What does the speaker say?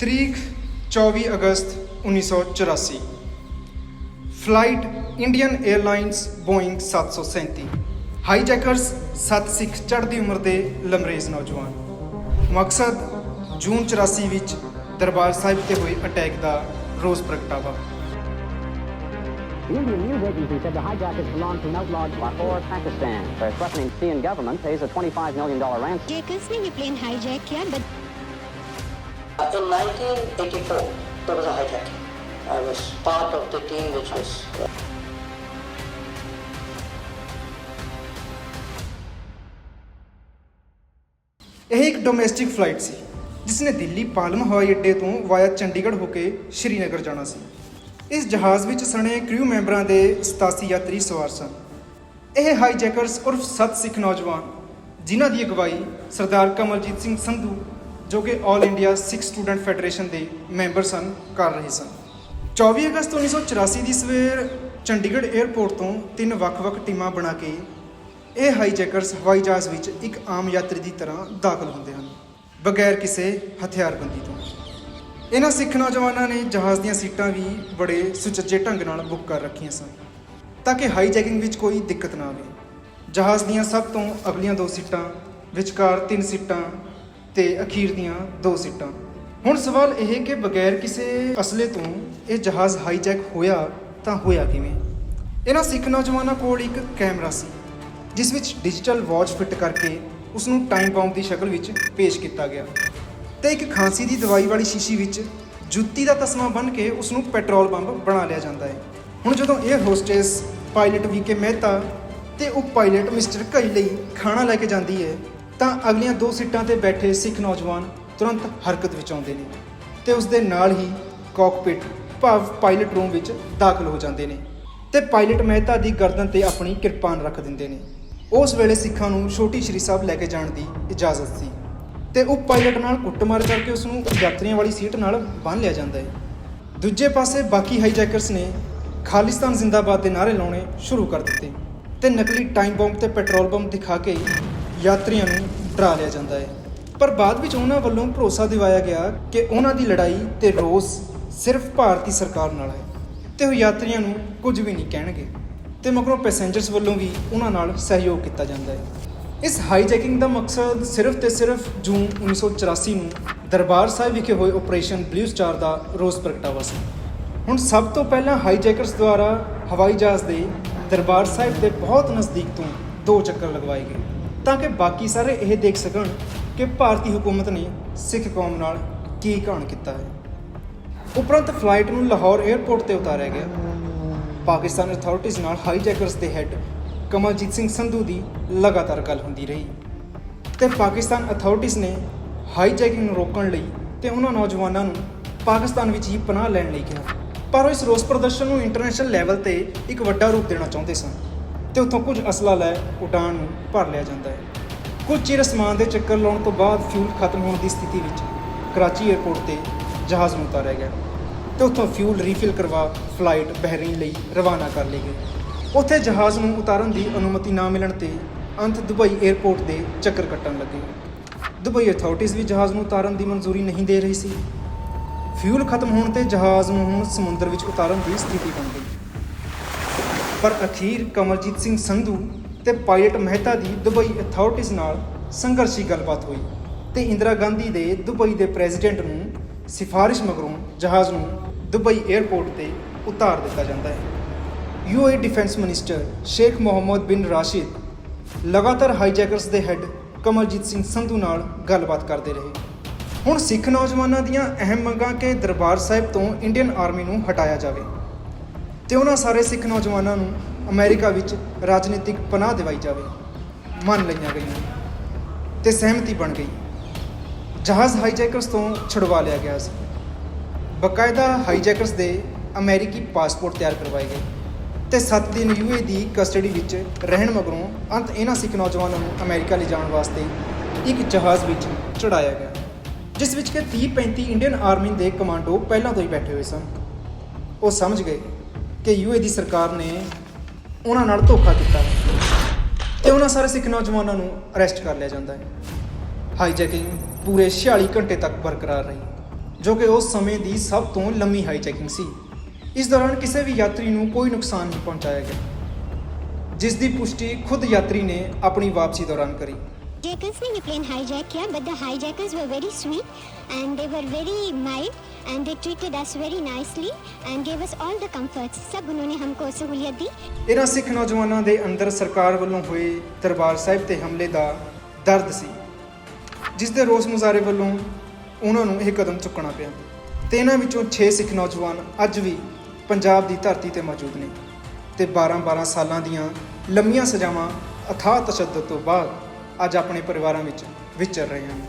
ਤਰੀਕ 24 ਅਗਸਤ 1984 flight Indian airlines Boeing 737 hijackers 7 Sikh ਚੜ੍ਹਦੀ ਉਮਰ ਦੇ ਲਮਰੇਜ਼ ਨੌਜਵਾਨ ਮਕਸਦ ਜੂਨ 84 ਵਿੱਚ ਦਰਬਾਰ ਸਾਹਿਬ ਤੇ ਹੋਏ ਅਟੈਕ ਦਾ ਰੋਸ ਪ੍ਰਗਟਾਵਾ Indian news agency said the hijackers belong to an outlawed Lahore, Pakistan. The Swatman Indian government pays a $25 million ransom. Jackers ने ये plane hijack किया but In 1984, there was a hijacking. I was part of the team which was uh, ਇਹ ਇੱਕ domestic flight ਸੀ ਜਿਸ ਨੇ ਦਿੱਲੀ ਪਾਲਮ ਹਵਾਈ ਅੱਡੇ ਤੋਂ ਵਾਇਆ ਚੰਡੀਗੜ੍ਹ ਹੋ ਕੇ ਸ਼੍ਰੀਨਗਰ ਜਾਣਾ ਸੀ ਇਸ ਜਹਾਜ਼ ਵਿੱਚ ਸਣੇ ਕ੍ਰਿਊ ਮੈਂਬਰਾਂ ਦੇ 87 ਯਾਤਰੀ ਸਵਾਰ ਸਨ ਇਹ ਹਾਈਜੈਕਰਸ ਉਰਫ ਸੱਤ ਸਿੱਖ ਨੌਜਵਾਨ ਜਿਨ੍ਹਾਂ ਦੀ ਅਗਵਾਈ ਸਰਦਾਰ ਕਮਲਜੀਤ ਸਿੰਘ ਸੰਧੂ ਜੋ ਕਿ 올 ਇੰਡੀਆ ਸਿੱਖ ਸਟੂਡੈਂਟ ਫੈਡਰੇਸ਼ਨ ਦੇ ਮੈਂਬਰ ਸਨ, ਕਰ ਰਹੇ ਸਨ। 24 ਅਗਸਤ 1984 ਦੀ ਸਵੇਰ ਚੰਡੀਗੜ੍ਹ 에ਅਰਪੋਰਟ ਤੋਂ ਤਿੰਨ ਵੱਖ-ਵੱਖ ਟੀਮਾਂ ਬਣਾ ਕੇ ਇਹ ਹਾਈਜੈਕਰਸ ਹਵਾਈ ਜਹਾਜ਼ ਵਿੱਚ ਇੱਕ ਆਮ ਯਾਤਰੀ ਦੀ ਤਰ੍ਹਾਂ ਦਾਖਲ ਹੁੰਦੇ ਹਨ, ਬਗੈਰ ਕਿਸੇ ਹਥਿਆਰਬੰਦੀ ਤੋਂ। ਇਹਨਾਂ ਸਿੱਖ ਨੌਜਵਾਨਾਂ ਨੇ ਜਹਾਜ਼ ਦੀਆਂ ਸੀਟਾਂ ਵੀ ਬੜੇ ਸੁਚੱਜੇ ਢੰਗ ਨਾਲ ਬੁੱਕ ਕਰ ਰੱਖੀਆਂ ਸਨ, ਤਾਂ ਕਿ ਹਾਈਜੈਕਿੰਗ ਵਿੱਚ ਕੋਈ ਦਿੱਕਤ ਨਾ ਆਵੇ। ਜਹਾਜ਼ ਦੀਆਂ ਸਭ ਤੋਂ ਅਗਲੀਆਂ ਦੋ ਸੀਟਾਂ, ਵਿਚਕਾਰ ਤਿੰਨ ਸੀਟਾਂ ਤੇ ਅਖੀਰ ਦੀਆਂ ਦੋ ਸੀਟਾਂ। ਹੁਣ ਸਵਾਲ ਇਹ ਕਿ ਬਗੈਰ ਕਿਸੇ ਅਸਲੇ ਤੋਂ ਇਹ ਜਹਾਜ਼ ਹਾਈਜੈਕ ਹੋਇਆ ਤਾਂ ਹੋਇਆ ਕਿਵੇਂ? ਇਹਨਾਂ ਸਿੱਖ ਨੌਜਵਾਨਾਂ ਕੋਲ ਇੱਕ ਕੈਮਰਾ ਸੀ, ਜਿਸ ਵਿੱਚ ਡਿਜੀਟਲ ਵਾਚ ਫਿੱਟ ਕਰਕੇ ਉਸ ਨੂੰ ਟਾਈਮ ਬਾਉਂਬ ਦੀ ਸ਼ਕਲ ਵਿੱਚ ਪੇਸ਼ ਕੀਤਾ ਗਿਆ ਤੇ ਇੱਕ ਖਾਂਸੀ ਦੀ ਦਵਾਈ ਵਾਲੀ ਸ਼ੀਸ਼ੀ ਵਿੱਚ ਜੁੱਤੀ ਦਾ ਤਸਮਾ ਬੰਨ੍ਹ ਕੇ ਉਸ ਨੂੰ ਪੈਟਰੋਲ ਪੰਪ ਬਣਾ ਲਿਆ ਜਾਂਦਾ ਹੈ। ਹੁਣ ਜਦੋਂ ਇਹ ਹੋਸਟੇਸ ਪਾਇਲਟ ਵੀਕੇ ਮਹਿਤਾ ਤੇ ਉਹ ਪਾਇਲਟ ਮਿਸਟਰ ਘਈ ਲਈ ਖਾਣਾ ਲੈ ਕੇ ਜਾਂਦੀ ਹੈ ਤਾਂ ਅਗਲੀਆਂ ਦੋ ਸੀਟਾਂ ਤੇ ਬੈਠੇ ਸਿੱਖ ਨੌਜਵਾਨ ਤੁਰੰਤ ਹਰਕਤ ਵਿੱਚ ਆਉਂਦੇ ਨੇ ਤੇ ਉਸ ਦੇ ਨਾਲ ਹੀ ਕਾਕਪਿਟ ਭਾਵ ਪਾਇਲਟ ਰੂਮ ਵਿੱਚ ਦਾਖਲ ਹੋ ਜਾਂਦੇ ਨੇ ਤੇ ਪਾਇਲਟ ਮਹਿਤਾ ਦੀ ਗਰਦਨ ਤੇ ਆਪਣੀ ਕਿਰਪਾਨ ਰੱਖ ਦਿੰਦੇ ਨੇ। ਉਸ ਵੇਲੇ ਸਿੱਖਾਂ ਨੂੰ ਛੋਟੀ ਸ਼੍ਰੀ ਸਾਹਿਬ ਲੈ ਕੇ ਜਾਣ ਦੀ ਇਜਾਜ਼ਤ ਸੀ ਤੇ ਉਹ ਪਾਇਲਟ ਨਾਲ ਕੁੱਟਮਾਰ ਕਰਕੇ ਉਸ ਨੂੰ ਯਾਤਰੀਆਂ ਵਾਲੀ ਸੀਟ ਨਾਲ ਬੰਨ੍ਹ ਲਿਆ ਜਾਂਦਾ ਹੈ। ਦੂਜੇ ਪਾਸੇ ਬਾਕੀ ਹਾਈਜੈਕਰਸ ਨੇ ਖਾਲਿਸਤਾਨ ਜ਼ਿੰਦਾਬਾਦ ਦੇ ਨਾਅਰੇ ਲਾਉਣੇ ਸ਼ੁਰੂ ਕਰ ਦਿੱਤੇ ਤੇ ਨਕਲੀ ਟਾਈਮ ਬੰਬ ਤੇ ਪੈਟਰੋਲ ਬੰਬ ਦਿਖਾ ਕੇ ਯਾਤਰੀਆਂ ਨੂੰ ਡਰਾ ਲਿਆ ਜਾਂਦਾ ਹੈ। ਪਰ ਬਾਅਦ ਵਿੱਚ ਉਹਨਾਂ ਵੱਲੋਂ ਭਰੋਸਾ ਦਿਵਾਇਆ ਗਿਆ ਕਿ ਉਹਨਾਂ ਦੀ ਲੜਾਈ ਤੇ ਰੋਸ ਸਿਰਫ ਭਾਰਤੀ ਸਰਕਾਰ ਨਾਲ ਹੈ ਤੇ ਉਹ ਯਾਤਰੀਆਂ ਨੂੰ ਕੁਝ ਵੀ ਨਹੀਂ ਕਹਿਣਗੇ ਤੇ ਮਗਰੋਂ ਪੈਸੇਂਜਰਸ ਵੱਲੋਂ ਵੀ ਉਹਨਾਂ ਨਾਲ ਸਹਿਯੋਗ ਕੀਤਾ ਜਾਂਦਾ ਹੈ। ਇਸ ਹਾਈਜੈਕਿੰਗ ਦਾ ਮਕਸਦ ਸਿਰਫ ਤੇ ਸਿਰਫ ਜੂਨ 1984 ਨੂੰ ਦਰਬਾਰ ਸਾਹਿਬ ਵਿਖੇ ਹੋਏ ਆਪਰੇਸ਼ਨ ਬਲੂ ਸਟਾਰ ਦਾ ਰੋਸ ਪ੍ਰਗਟਾਵਾ ਸੀ। ਹੁਣ ਸਭ ਤੋਂ ਪਹਿਲਾਂ ਹਾਈਜੈਕਰਸ ਦੁਆਰਾ ਹਵਾਈ ਜਹਾਜ਼ ਦੇ ਦਰਬਾਰ ਸਾਹਿਬ ਦੇ ਬਹੁਤ ਨਜ਼ਦੀਕ ਤੋਂ ਦੋ ਚੱਕਰ ਲਗਵਾਏ ਗਏ। ਤਾਂ ਕਿ ਬਾਕੀ ਸਾਰੇ ਇਹ ਦੇਖ ਸਕਣ ਕਿ ਭਾਰਤੀ ਹਕੂਮਤ ਨੇ ਸਿੱਖ ਕੌਮ ਨਾਲ ਕੀ ਕਾਣ ਕੀਤਾ ਹੈ। ਉਪਰੰਤ ਫਲਾਈਟ ਨੂੰ ਲਾਹੌਰ 에ਅਰਪੋਰਟ ਤੇ ਉਤਾਰਿਆ ਗਿਆ। ਪਾਕਿਸਤਾਨ ਅਥਾਰਟੀਜ਼ ਨਾਲ ਹਾਈਜੈਕਰਸ ਦੇ ਹੈੱਡ ਕਮਲਜੀਤ ਸਿੰਘ ਸੰਧੂ ਦੀ ਲਗਾਤਾਰ ਗੱਲ ਹੁੰਦੀ ਰਹੀ। ਤੇ ਪਾਕਿਸਤਾਨ ਅਥਾਰਟੀਜ਼ ਨੇ ਹਾਈਜੈਕਿੰਗ ਨੂੰ ਰੋਕਣ ਲਈ ਤੇ ਉਹਨਾਂ ਨੌਜਵਾਨਾਂ ਨੂੰ ਪਾਕਿਸਤਾਨ ਵਿੱਚ ਹੀ ਪਨਾਹ ਲੈਣ ਲਈ ਕਿਹਾ। ਪਰ ਉਹ ਇਸ ਰੋਸ ਪ੍ਰਦਰਸ਼ਨ ਨੂੰ ਇੰਟਰਨੈਸ਼ਨਲ ਲੈਵਲ ਤੇ ਇੱਕ ਵੱਡਾ ਰੂਪ ਦੇਣਾ ਚਾਹੁੰਦੇ ਸਨ। ਤੇ ਉੱਥੋਂ ਕੁਝ ਅਸਲਾ ਲੈ ਉਡਾਨ ਨੂੰ ਭਰ ਲਿਆ ਜਾਂਦਾ ਹੈ। ਕੁਝ ਚਿਰ ਅਸਮਾਨ ਦੇ ਚੱਕਰ ਲਾਉਣ ਤੋਂ ਬਾਅਦ ਫਿਊਲ ਖਤਮ ਹੋਣ ਦੀ ਸਥਿਤੀ ਵਿੱਚ ਕਰਾਚੀ 에ਅਰਪੋਰਟ ਤੇ ਜਹਾਜ਼ ਨੂੰ ਉਤਾਰਿਆ ਗਿਆ ਤੇ ਉੱਥੋਂ ਫਿਊਲ ਰੀਫਿਲ ਕਰਵਾ ਫਲਾਈਟ ਬਹਿਰੀਨ ਲਈ ਰਵਾਨਾ ਕਰ ਲਈ ਗਈ ਉੱਥੇ ਜਹਾਜ਼ ਨੂੰ ਉਤਾਰਨ ਦੀ ਅਨੁਮਤੀ ਨਾ ਮਿਲਣ ਤੇ ਅੰਤ ਦੁਬਈ 에ਅਰਪੋਰਟ ਦੇ ਚੱਕਰ ਕੱਟਣ ਲੱਗੇ। ਦੁਬਈ ਅਥਾਰਟੀਜ਼ ਵੀ ਜਹਾਜ਼ ਨੂੰ ਉਤਾਰਨ ਦੀ ਮਨਜ਼ੂਰੀ ਨਹੀਂ ਦੇ ਰਹੀ ਸੀ। ਫਿਊਲ ਖਤਮ ਹੋਣ ਤੇ ਜਹਾਜ਼ ਨੂੰ ਹੁਣ ਸਮੁੰਦਰ ਵਿੱਚ ਉਤਾਰਨ ਦੀ ਸਥਿਤੀ ਬਣ ਗਈ। ਪਰ ਅਖੀਰ ਕਮਲਜੀਤ ਸਿੰਘ ਸੰਧੂ ਤੇ ਪਾਇਲਟ ਮਹਿਤਾ ਦੀ ਦੁਬਈ ਅਥਾਰਟੀਜ਼ ਨਾਲ ਸੰਘਰਸ਼ੀ ਗੱਲਬਾਤ ਹੋਈ ਤੇ ਇੰਦਰਾ ਗਾਂਧੀ ਦੇ ਦੁਬਈ ਦੇ ਪ੍ਰੈਜ਼ੀਡੈਂਟ ਨੂੰ ਸਿਫਾਰਿਸ਼ ਮਗਰੋਂ ਜਹਾਜ਼ ਨੂੰ ਦੁਬਈ 에ਅਰਪੋਰਟ ਤੇ ਉਤਾਰ ਦਿੱਤਾ ਜਾਂਦਾ ਹੈ। UAE defence minister Sheikh Mohammed bin Rashid ਲਗਾਤਾਰ ਹਾਈਜੈਕਰਸ ਦੇ ਹੈੱਡ ਕਮਲਜੀਤ ਸਿੰਘ ਸੰਧੂ ਨਾਲ ਗੱਲਬਾਤ ਕਰਦੇ ਰਹੇ। ਹੁਣ ਸਿੱਖ ਨੌਜਵਾਨਾਂ ਦੀਆਂ ਅਹਿਮ ਮੰਗਾਂ ਕਿ ਦਰਬਾਰ ਸਾਹਿਬ ਤੋਂ ਇੰਡੀਅਨ ਆਰਮੀ ਨੂੰ ਹਟਾਇਆ ਜਾਵੇ। ਤੇ ਉਹਨਾਂ ਸਾਰੇ ਸਿੱਖ ਨੌਜਵਾਨਾਂ ਨੂੰ ਅਮਰੀਕਾ ਵਿੱਚ ਰਾਜਨੀਤਿਕ ਪਨਾਹ ਦਿਵਾਈ ਜਾਵੇ, ਮੰਨ ਲਈਆਂ ਗਈਆਂ ਤੇ ਸਹਿਮਤੀ ਬਣ ਗਈ। ਜਹਾਜ਼ ਹਾਈਜੈਕਰਸ ਤੋਂ ਛੁਡਵਾ ਲਿਆ ਗਿਆ ਸੀ। ਬਕਾਇਦਾ ਹਾਈਜੈਕਰਸ ਦੇ ਅਮਰੀਕੀ ਪਾਸਪੋਰਟ ਤਿਆਰ ਕਰਵਾਏ ਗਏ ਤੇ 7 ਦਿਨ ਯੂਏ ਦੀ ਕਸਟਡੀ ਵਿੱਚ ਰਹਿਣ ਮਗਰੋਂ ਅੰਤ ਇਹਨਾਂ ਸਿੱਖ ਨੌਜਵਾਨਾਂ ਨੂੰ ਅਮਰੀਕਾ ਲਿਜਾਣ ਵਾਸਤੇ ਇੱਕ ਜਹਾਜ਼ ਵਿੱਚ ਚੜਾਇਆ ਗਿਆ, ਜਿਸ ਵਿੱਚ ਕਿ 30 35 ਇੰਡੀਅਨ ਆਰਮੀ ਦੇ ਕਮਾਂਡੋ ਪਹਿਲਾਂ ਤੋਂ ਹੀ ਬੈਠੇ ਹੋਏ ਸਨ। ਉਹ ਸਮਝ ਗਏ ਕਿ ਯੂਏ ਦੀ ਸਰਕਾਰ ਨੇ ਉਹਨਾਂ ਨਾਲ ਧੋਖਾ ਕੀਤਾ ਤੇ ਉਹਨਾਂ ਸਾਰੇ ਸਿੱਖ ਨੌਜਵਾਨਾਂ ਨੂੰ ਅਰੈਸਟ ਕਰ ਲਿਆ ਜਾਂਦਾ ਹੈ। ਹਾਈਜੈਕਿੰਗ ਪੂਰੇ 46 ਘੰਟੇ ਤੱਕ ਬਰਕਰਾਰ ਰਹੀ, ਜੋ ਕਿ ਉਸ ਸਮੇਂ ਦੀ ਸਭ ਤੋਂ ਲੰਮੀ ਹਾਈਜੈਕਿੰਗ ਸੀ। ਇਸ ਦੌਰਾਨ ਕਿਸੇ ਵੀ ਯਾਤਰੀ ਨੂੰ ਕੋਈ ਨੁਕਸਾਨ ਨਹੀਂ ਪਹੁੰਚਾਇਆ ਗਿਆ। ਜਿਸ ਦੀ ਪੁਸ਼ਟੀ ਖੁਦ ਯਾਤਰੀ ਨੇ ਆਪਣੀ ਵਾਪਸੀ ਦੌਰਾਨ ਕਰੀ। Jackers ਨੇ ਪਲੇਨ ਹਾਈਜੈਕ ਕੀਤਾ but the hijackers were very sweet and they were very mild and they treated us very nicely and gave us all the comforts. सब उन्होंने हमको सहूलियत दी ਇਹਨਾਂ ਸਿੱਖ ਨੌਜਵਾਨਾਂ ਦੇ ਅੰਦਰ ਸਰਕਾਰ ਵੱਲੋਂ ਹੋਏ ਦਰਬਾਰ ਸਾਹਿਬ ਤੇ ਹਮਲੇ ਦਾ ਦਰਦ ਸੀ ਜਿਸ ਦੇ ਰੋਸ ਮੁਜ਼ਾਹਰੇ ਵੱਲੋਂ ਉਹਨਾਂ ਨੂੰ ਇਹ ਕਦਮ ਚੁੱਕਣਾ ਪਿਆ ਤੇ ਇਹਨਾਂ ਵਿੱਚੋਂ 6 ਸਿੱਖ ਨੌਜਵਾਨ ਅੱਜ ਵੀ ਪੰਜਾਬ ਦੀ ਧਰਤੀ ਤੇ ਮੌਜੂਦ ਨੇ ਤੇ 12-12 ਸਾਲਾਂ ਦੀਆਂ ਲੰਮੀਆਂ ਸਜ਼ਾਵਾਂ ਅਥਾਹ ਤਸ਼ੱਦਦ ਤੋਂ ਬਾਅਦ ਅੱਜ ਆਪਣੇ ਪਰਿਵਾਰਾਂ ਵਿੱਚ ਵਿਚਰ ਰਹੇ ਹਨ